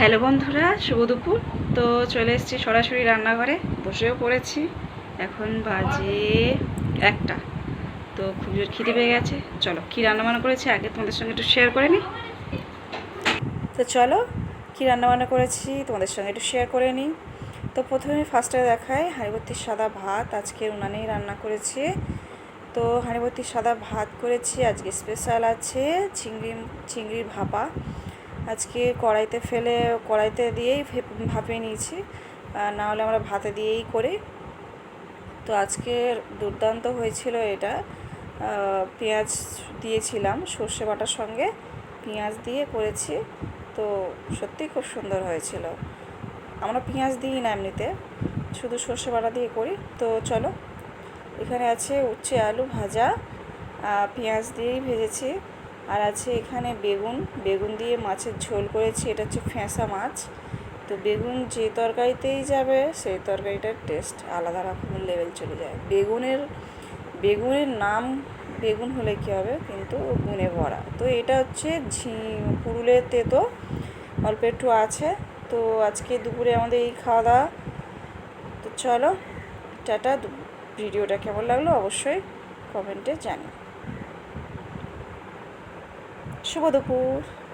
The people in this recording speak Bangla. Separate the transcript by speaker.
Speaker 1: হ্যালো বন্ধুরা, শুভ দুপুর। তো চলে এসেছি সরাসরি রান্নাঘরে, বসেও পড়েছি। এখন বাজে একটা। তো খুব জোর খিদে পেয়ে গেছে। চলো, কী রান্নাবান্না করেছি আগে তোমাদের সঙ্গে একটু শেয়ার করে নিই তো চলো, কী রান্নাবান্না করেছি তোমাদের সঙ্গে একটু শেয়ার করে নিই তো প্রথমে ফার্স্টে দেখায় হাঁড়িভর্তির সাদা ভাত। আজকে উনানেই রান্না করেছি। তো হাঁড়িভর্তির সাদা ভাত করেছি। আজকে স্পেশাল আছে চিংড়ি, চিংড়ির ভাপা। আজকে কড়াইতে ফেলে, কড়াইতে দিয়েই ভেপ- ভাপিয়ে নিয়েছি। না হলে আমরা ভাতে দিয়েই করি। তো আজকে দুর্দান্ত হয়েছিল এটা। পেঁয়াজ দিয়েছিলাম সর্ষে বাটার সঙ্গে। পেঁয়াজ দিয়ে করেছি। তো সত্যি খুব সুন্দর হয়েছিল। আমরা পেঁয়াজ দিই না এমনিতে। শুধু সর্ষে বাটা দিয়ে করি। তো চলো, এখানে আছে উচ্ছে আলু ভাজা। পেঁয়াজ দিয়েই ভেজেছি। আর আছে এখানে বেগুন। বেগুন দিয়ে মাছের ঝোল করেছি, এটা হচ্ছে ফেঁসা মাছ। তো বেগুন যে তরকারিতেই যাবে, সেই তরকারিটার টেস্ট আলাদা রকমের লেভেল চলে যায়। বেগুনের বেগুনের নাম বেগুন হলে কী হবে? কিন্তু গুনে ভরা। তো এটা হচ্ছে ঝি পুরুলের তেতো, অল্প একটু আছে। তো আজকে দুপুরে আমাদের এই খাওয়া দাওয়া। তো চলো, টাটা। ভিডিওটা কেমন লাগল অবশ্যই কমেন্টে জানি শুভ দুপুর।